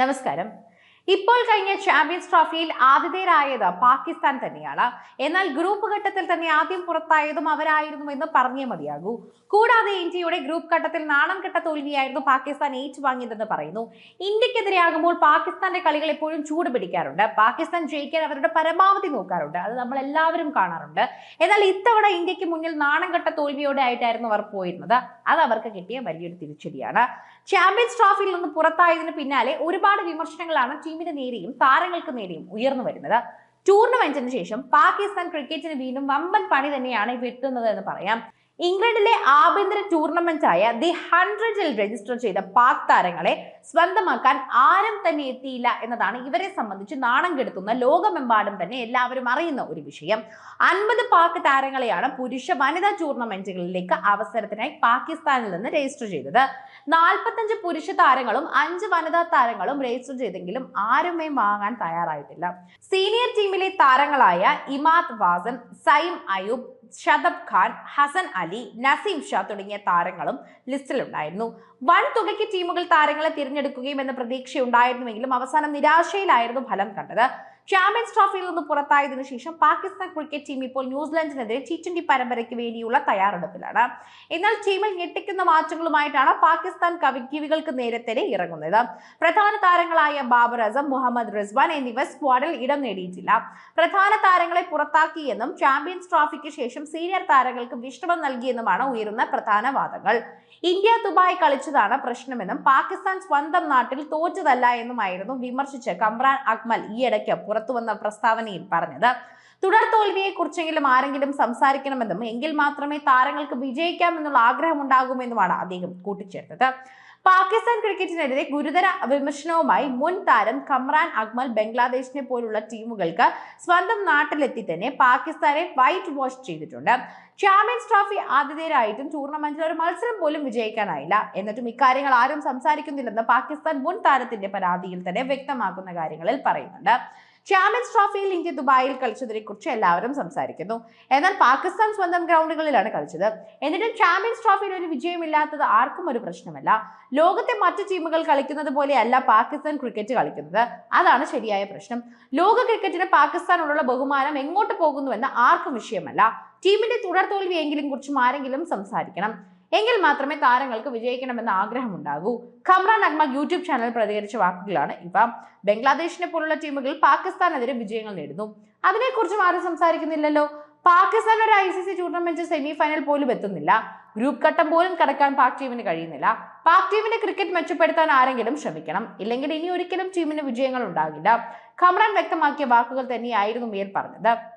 നമസ്കാരം. ഇപ്പോൾ കഴിഞ്ഞ ചാമ്പ്യൻസ് ട്രോഫിയിൽ ആതിഥേയരായത് പാകിസ്ഥാൻ തന്നെയാണ്. എന്നാൽ ഗ്രൂപ്പ് ഘട്ടത്തിൽ തന്നെ ആദ്യം പുറത്തായതും അവരായിരുന്നു എന്ന് പറഞ്ഞേ മതിയാകൂ. കൂടാതെ ഇന്ത്യയുടെ ഗ്രൂപ്പ് ഘട്ടത്തിൽ നാണം കെട്ട തോൽവിയായിരുന്നു പാകിസ്ഥാൻ ഏറ്റുവാങ്ങിയതെന്ന് പറയുന്നു. ഇന്ത്യക്കെതിരെയാകുമ്പോൾ പാകിസ്ഥാന്റെ കളികൾ എപ്പോഴും ചൂട് പിടിക്കാറുണ്ട്. പാകിസ്ഥാൻ ജയിക്കാൻ അവരുടെ പരമാവധി നോക്കാറുണ്ട്. അത് നമ്മൾ എല്ലാവരും കാണാറുണ്ട്. എന്നാൽ ഇത്തവണ ഇന്ത്യയ്ക്ക് മുന്നിൽ നാണം കെട്ട തോൽവിയോടെ ആയിട്ടായിരുന്നു അവർ പോയിരുന്നത്. അത് അവർക്ക് കിട്ടിയ വലിയൊരു തിരിച്ചടിയാണ്. ചാമ്പ്യൻസ് ട്രോഫിയിൽ നിന്ന് പുറത്തായതിന് പിന്നാലെ ഒരുപാട് വിമർശനങ്ങളാണ് ടീമിന് നേരെയും താരങ്ങൾക്ക് നേരെയും ഉയർന്നു വരുന്നത്. ടൂർണമെന്റിന് ശേഷം പാകിസ്ഥാൻ ക്രിക്കറ്റിന് വീണ്ടും വമ്പൻ പണി തന്നെയാണ് വെട്ടുന്നത് എന്ന് പറയാം. ഇംഗ്ലണ്ടിലെ ആഭ്യന്തര ടൂർണമെന്റായ ദി ഹൺഡ്രഡിൽ രജിസ്റ്റർ ചെയ്ത പാക് താരങ്ങളെ സ്വന്തമാക്കാൻ ആരും തന്നെ എത്തിയില്ല എന്നതാണ് ഇവരെ സംബന്ധിച്ച് നാണം കെടുത്തുന്ന ലോകമെമ്പാടും തന്നെ എല്ലാവരും അറിയുന്ന ഒരു വിഷയം. അൻപത് പാക് താരങ്ങളെയാണ് പുരുഷ വനിതാ ടൂർണമെന്റുകളിലേക്ക് അവസരത്തിനായി പാകിസ്ഥാനിൽ നിന്ന് രജിസ്റ്റർ ചെയ്തത്. നാൽപ്പത്തഞ്ച് പുരുഷ താരങ്ങളും അഞ്ച് വനിതാ താരങ്ങളും രജിസ്റ്റർ ചെയ്തെങ്കിലും ആരുമേ വാങ്ങാൻ തയ്യാറായിട്ടില്ല. സീനിയർ ടീമിലെ താരങ്ങളായ ഇമാത് വാസൻ സൈം അയൂബ് ഷദബ് ഖാൻ ഹസൻ അലി നസീം ഷാ തുടങ്ങിയ താരങ്ങളും ലിസ്റ്റിലുണ്ടായിരുന്നു. വൻ തുകയ്ക്ക് ടീമുകൾ താരങ്ങളെ തിരഞ്ഞെടുക്കുകയും എന്ന പ്രതീക്ഷയുണ്ടായിരുന്നുവെങ്കിലും അവസാനം നിരാശയിലായിരുന്നു ഫലം കണ്ടത്. ചാമ്പ്യൻസ് ട്രോഫിയിൽ നിന്ന് പുറത്തായതിനു ശേഷം പാകിസ്ഥാൻ ക്രിക്കറ്റ് ടീം ഇപ്പോൾ ന്യൂസിലൻഡിനെതിരെ ടി ട്വന്റി പരമ്പരയ്ക്ക് വേണ്ടിയുള്ള തയ്യാറെടുപ്പിലാണ്. എന്നാൽ ടീമിൽ ഞെട്ടിക്കുന്ന മാറ്റങ്ങളുമായിട്ടാണ് പാകിസ്ഥാൻ കവിക്കിവികൾക്ക് നേരെ തന്നെ ഇറങ്ങുന്നത്. പ്രധാന താരങ്ങളായ ബാബർ അസം മുഹമ്മദ് റിസ്വാൻ എന്നിവർ സ്ക്വാഡിൽ ഇടം നേടിയിട്ടില്ല. പ്രധാന താരങ്ങളെ പുറത്താക്കിയെന്നും ചാമ്പ്യൻസ് ട്രോഫിക്ക് ശേഷം സീനിയർ താരങ്ങൾക്ക് വിശ്രമം നൽകിയെന്നുമാണ് ഉയരുന്ന പ്രധാന വാദങ്ങൾ. ഇന്ത്യ ദുബായ് കളിച്ചതാണ് പ്രശ്നമെന്നും പാകിസ്ഥാൻ സ്വന്തം നാട്ടിൽ തോറ്റതല്ല എന്നുമായിരുന്നു വിമർശിച്ച് കമ്രാൻ അക്മൽ ഈയിടയ്ക്ക് പുറത്തുവന്ന പ്രസ്താവനയിൽ പറഞ്ഞത്. തുടർ തോൽവിയെക്കുറിച്ചെങ്കിലും ആരെങ്കിലും സംസാരിക്കണമെന്നും എങ്കിൽ മാത്രമേ താരങ്ങൾക്ക് വിജയിക്കാമെന്നുള്ള ആഗ്രഹം ഉണ്ടാകുമെന്നുമാണ് അദ്ദേഹം കൂട്ടിച്ചേർത്തത്. പാകിസ്ഥാൻ ക്രിക്കറ്റിനെതിരെ ഗുരുതര വിമർശനവുമായി മുൻ താരം കമ്രാൻ അക്മൽ ബംഗ്ലാദേശിനെ പോലുള്ള ടീമുകൾക്ക് സ്വന്തം നാട്ടിലെത്തി തന്നെ പാകിസ്ഥാനെ വൈറ്റ് വാഷ് ചെയ്തിട്ടുണ്ട്. ചാമ്പ്യൻസ് ട്രോഫി ആതിഥേയരായിട്ടും ടൂർണമെന്റിൽ ഒരു മത്സരം പോലും വിജയിക്കാനായില്ല. എന്നിട്ടും ഇക്കാര്യങ്ങൾ ആരും സംസാരിക്കുന്നില്ലെന്ന് പാകിസ്ഥാൻ മുൻ താരത്തിന്റെ പരാതിയിൽ തന്നെ വ്യക്തമാക്കുന്ന കാര്യങ്ങളിൽ പറയുന്നുണ്ട്. ചാമ്പ്യൻസ് ട്രോഫിയിൽ ഇന്ത്യ ദുബായിൽ കളിച്ചതിനെ കുറിച്ച് എല്ലാവരും സംസാരിക്കുന്നു. എന്നാൽ പാകിസ്ഥാൻ സ്വന്തം ഗ്രൗണ്ടുകളിലാണ് കളിച്ചത്. എന്നിട്ടും ചാമ്പ്യൻസ് ട്രോഫിയിൽ ഒരു വിജയമില്ലാത്തത് ആർക്കും ഒരു പ്രശ്നമല്ല. ലോകത്തെ മറ്റു ടീമുകൾ കളിക്കുന്നത് പോലെയല്ല പാകിസ്ഥാൻ ക്രിക്കറ്റ് കളിക്കുന്നത്. അതാണ് ശരിയായ പ്രശ്നം. ലോക ക്രിക്കറ്റിന് പാകിസ്ഥാനോടുള്ള ബഹുമാനം എങ്ങോട്ട് പോകുന്നുവെന്ന് ആർക്കും വിഷയമല്ല. ടീമിന്റെ തുടർ തോൽവിയെങ്കിലും കുറിച്ചും ആരെങ്കിലും സംസാരിക്കണം. എങ്കിൽ മാത്രമേ താരങ്ങൾക്ക് വിജയിക്കണമെന്ന ആഗ്രഹമുണ്ടാകൂ. ഖമ്രാൻ അക്മൽ യൂട്യൂബ് ചാനൽ പ്രതികരിച്ച വാക്കുകളാണ് ഇവ. ബംഗ്ലാദേശിനെ പോലുള്ള ടീമുകൾ പാകിസ്ഥാനെതിരെ വിജയങ്ങൾ നേടുന്നു. അതിനെക്കുറിച്ചും ആരും സംസാരിക്കുന്നില്ലല്ലോ. പാകിസ്ഥാൻ ഒരു I C C tournament semi final പോലും എത്തുന്നില്ല. ഗ്രൂപ്പ് ഘട്ടം പോലും കടക്കാൻ പാക് ടീമിന് കഴിയുന്നില്ല. പാക് ടീമിന്റെ ക്രിക്കറ്റ് മെച്ചപ്പെടുത്താൻ ആരെങ്കിലും ശ്രമിക്കണം. ഇല്ലെങ്കിൽ ഇനി ഒരിക്കലും ടീമിന് വിജയങ്ങൾ ഉണ്ടാകില്ല. ഖമ്രാൻ വ്യക്തമാക്കിയ വാക്കുകൾ തന്നെയായിരുന്നു മേൽ പറഞ്ഞത്.